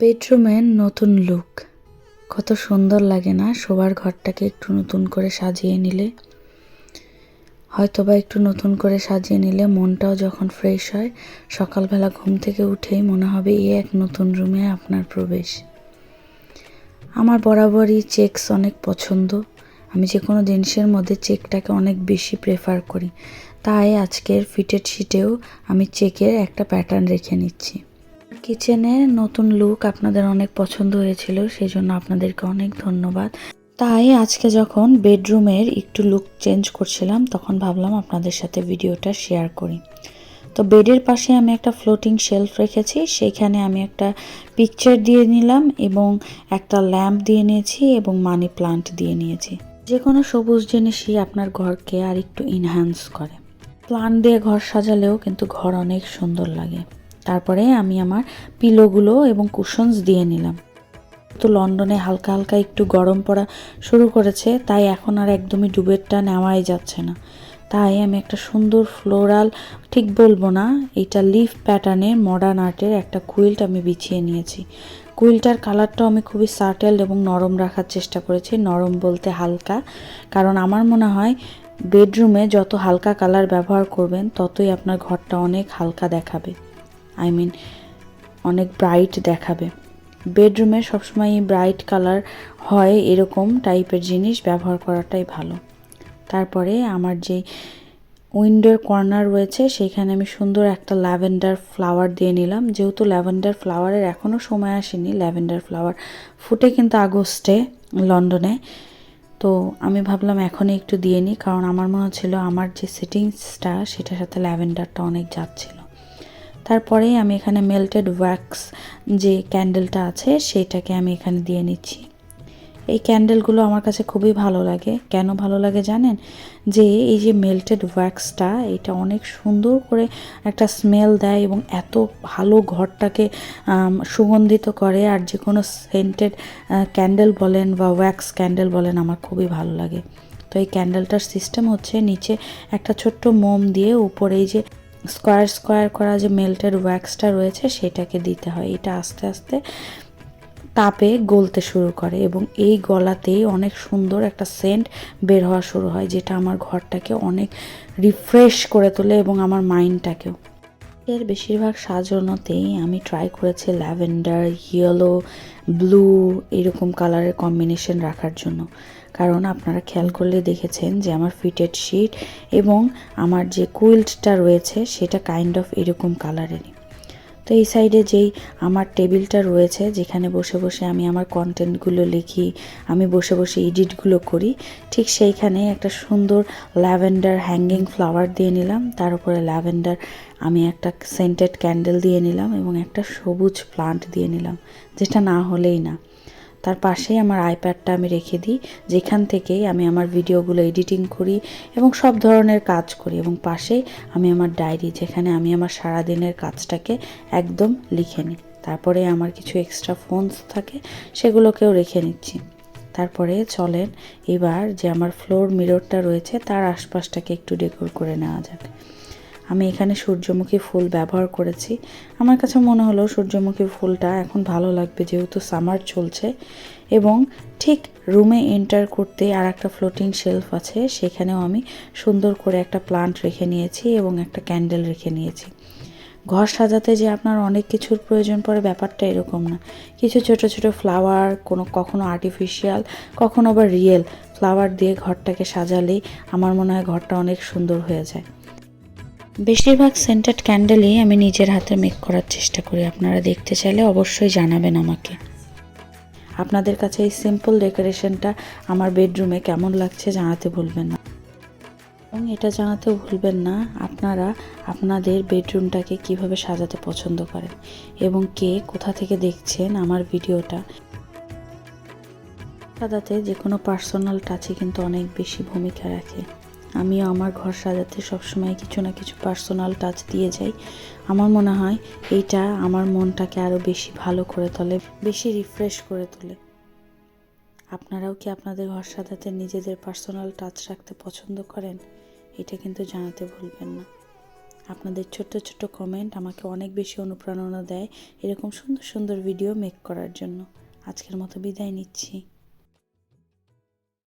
বেডরুমের নতুন লুক। কত সুন্দর লাগে না শোবার ঘরটাকে একটু নতুন করে সাজিয়ে নিলে? হয়তোবা একটু নতুন করে সাজিয়ে নিলে মনটাও যখন ফ্রেশ হয়, সকালবেলা ঘুম থেকে উঠেই মনে হবে এই এক নতুন রুমে আপনার প্রবেশ। আমার বরাবরই চেকস অনেক পছন্দ। আমি যে কোনো জিনিসের মধ্যে চেকটাকে অনেক বেশি প্রেফার করি। তাই আজকের ফিটেড শিটেও আমি চেকের একটা প্যাটার্ন রেখে নিচ্ছি। কিচেনের নতুন লুক আপনাদের অনেক পছন্দ হয়েছিল সেই জন্য আপনাদেরকে অনেক ধন্যবাদ। তাই আজকে যখন বেডরুমের একটু লুক চেঞ্জ করছিলাম, তখন ভাবলাম আপনাদের সাথে ভিডিওটা শেয়ার করি। তো বেডের পাশে আমি একটা ফ্লোটিং শেলফ রেখেছি, সেখানে আমি একটা পিকচার দিয়ে নিলাম এবং একটা ল্যাম্প দিয়ে নিয়েছি এবং মানি প্লান্ট দিয়ে নিয়েছি। যে কোনো সবুজ জিনিসই আপনার ঘরকে আর একটু ইনহ্যান্স করে। প্লান্ট দিয়ে ঘর সাজালেও কিন্তু ঘর অনেক সুন্দর লাগে। তারপরে আমি আমার পিলোগুলো এবং কুশনস দিয়ে নিলাম। তো লন্ডনে হালকা হালকা একটু গরম পড়া শুরু করেছে, তাই এখন আর একদমই ডুবেরটা নেওয়াই যাচ্ছে না। তাই আমি একটা সুন্দর ফ্লোরাল, ঠিক বলব না, এটা লিফ প্যাটার্নের মডার্ন আর্টের একটা কুইল্ট আমি বিছিয়ে নিয়েছি। কুইলটার কালারটাও আমি খুবই সাটেল এবং নরম রাখার চেষ্টা করেছি, নরম বলতে হালকা। কারণ আমার মনে হয় বেডরুমে যত হালকা কালার ব্যবহার করবেন, ততই আপনার ঘরটা অনেক হালকা দেখাবে। আই মিন অনেক ব্রাইট দেখাবে। বেডরুমে সবসময় ব্রাইট কালার হয় এরকম টাইপের জিনিস, ব্যবহার করাটাই ভালো। তারপরে আমার যে উইন্ডোর কর্নার রয়েছে, সেখানে আমি সুন্দর একটা ল্যাভেন্ডার ফ্লাওয়ার দিয়ে নিলাম। যেহেতু ল্যাভেন্ডার ফ্লাওয়ারের এখনও সময় আসেনি ল্যাভেন্ডার ফ্লাওয়ার ফুটে কিন্তু আগস্টে লন্ডনে। তো আমি ভাবলাম এখনই একটু দিয়ে নিই, কারণ আমার মনে হচ্ছিল আমার যে সেটিংসটা সেটার সাথে ল্যাভেন্ডারটা অনেক যাচ্ছিল। তারপরেই আমি এখানে মেল্টেড ওয়্যাক্স যে ক্যান্ডেলটা আছে সেটাকে আমি এখানে দিয়ে নিচ্ছি। এই ক্যান্ডেলগুলো আমার কাছে খুবই ভালো লাগে। কেন ভালো লাগে জানেন? যে এই যে মেল্টেড ওয়্যাক্সটা এটা অনেক সুন্দর করে একটা স্মেল দেয় এবং এত ভালো ঘরটাকে সুগন্ধিত করে। আর যে কোনো সেন্টেড ক্যান্ডেল বলেন বা ওয়্যাক্স ক্যান্ডেল বলেন, আমার খুবই ভালো লাগে। তো এই ক্যান্ডেলটার সিস্টেম হচ্ছে নিচে একটা ছোট্ট মোম দিয়ে উপরে এই যে স্কোয়ার স্কোয়ার করা যে মেল্টেড ওয়্যাক্সটা রয়েছে, সেটাকে দিতে হয়। এটা আস্তে আস্তে তাপে গলতে শুরু করে এবং এই গলাতেই অনেক সুন্দর একটা সেন্ট বের হওয়া শুরু হয়, যেটা আমার ঘরটাকে অনেক রিফ্রেশ করে তোলে এবং আমার মাইন্ডটাকেও। এর বেশিরভাগ সাজানোতেই আমি ট্রাই করেছি ল্যাভেন্ডার ইয়েলো ব্লু এরকম কালারের কম্বিনেশন রাখার জন্য। কারণ আপনারা খেয়াল করলে দেখেছেন যে আমার ফিটেড শিট এবং আমার যে কুইল্টটা রয়েছে সেটা কাইন্ড অফ এরকম কালারেরই তো এই সাইডে যেই আমার টেবিলটা রয়েছে, যেখানে বসে বসে আমি আমার কন্টেন্টগুলো লিখি, আমি বসে বসে এডিটগুলো করি, ঠিক সেইখানে একটা সুন্দর ল্যাভেন্ডার হ্যাঙ্গিং ফ্লাওয়ার দিয়ে নিলাম। তার উপরে ল্যাভেন্ডার আমি একটা সেন্টেড ক্যান্ডেল দিয়ে নিলাম এবং একটা সবুজ প্লান্ট দিয়ে নিলাম, যেটা না হলেই না। তার পাশেই আমার আইপ্যাডটা আমি রেখে দিই, যেখান থেকেই আমি আমার ভিডিওগুলো এডিটিং করি এবং সব ধরনের কাজ করি এবং পাশেই আমি আমার ডায়েরি, যেখানে আমি আমার সারাদিনের কাজটাকে একদম লিখে নিই। তারপরে আমার কিছু এক্সট্রা ফোনস থাকে, সেগুলোকেও রেখে নিচ্ছি। তারপরে চলেন এবার যে আমার ফ্লোর মিররটা রয়েছে, তার আশপাশটাকে একটু ডেকোর করে নেওয়া যাক। আমি এখানে সূর্যমুখী ফুল ব্যবহার করেছি। আমার কাছে মনে হলো সূর্যমুখী ফুলটা এখন ভালো লাগবে যেহেতু সামার চলছে এবং ঠিক রুমে এন্টার করতে আর একটা ফ্লোটিং শেলফ আছে, সেখানেও আমি সুন্দর করে একটা প্লান্ট রেখে নিয়েছি এবং একটা ক্যান্ডেল রেখে নিয়েছি। ঘর সাজাতে যে আপনার অনেক কিছুর প্রয়োজন পড়ে ব্যাপারটা এরকম না। কিছু ছোট ছোট ফ্লাওয়ার কোনো কখনো আর্টিফিশিয়াল কখনো আবার রিয়েল ফ্লাওয়ার দিয়ে ঘরটাকে সাজালেই আমার মনে হয় ঘরটা অনেক সুন্দর হয়ে যায়। বেশিরভাগ সেন্টেড ক্যান্ডেলই আমি নিজের হাতে মেক করার চেষ্টা করি। আপনারা দেখতে চাইলে অবশ্যই জানাবেন আমাকে। আপনাদের কাছে এই সিম্পল ডেকোরেশনটা আমার বেডরুমে কেমন লাগছে জানাতে ভুলবেন না। এবং এটা জানাতেও ভুলবেন না, আপনারা আপনাদের বেডরুমটাকে কীভাবে সাজাতে পছন্দ করেন এবং কে কোথা থেকে দেখছেন আমার ভিডিওটা। সাজাতে যে কোনো পার্সোনাল টাচে কিন্তু অনেক বেশি ভূমিকা রাখে। আমিও আমার ঘর সাজাতে সবসময় কিছু না কিছু পার্সোনাল টাচ দিয়ে যাই। আমার মনে হয় এইটা আমার মনটাকে আরও বেশি ভালো করে তোলে, বেশি রিফ্রেশ করে তোলে। আপনারাও কি আপনাদের ঘর সাজাতে নিজেদের পার্সোনাল টাচ রাখতে পছন্দ করেন? এটা কিন্তু জানাতে ভুলবেন না। আপনাদের ছোট্ট ছোট্ট কমেন্ট আমাকে অনেক বেশি অনুপ্রেরণা দেয় এরকম সুন্দর সুন্দর ভিডিও মেক করার জন্য। আজকের মতো বিদায় নিচ্ছি।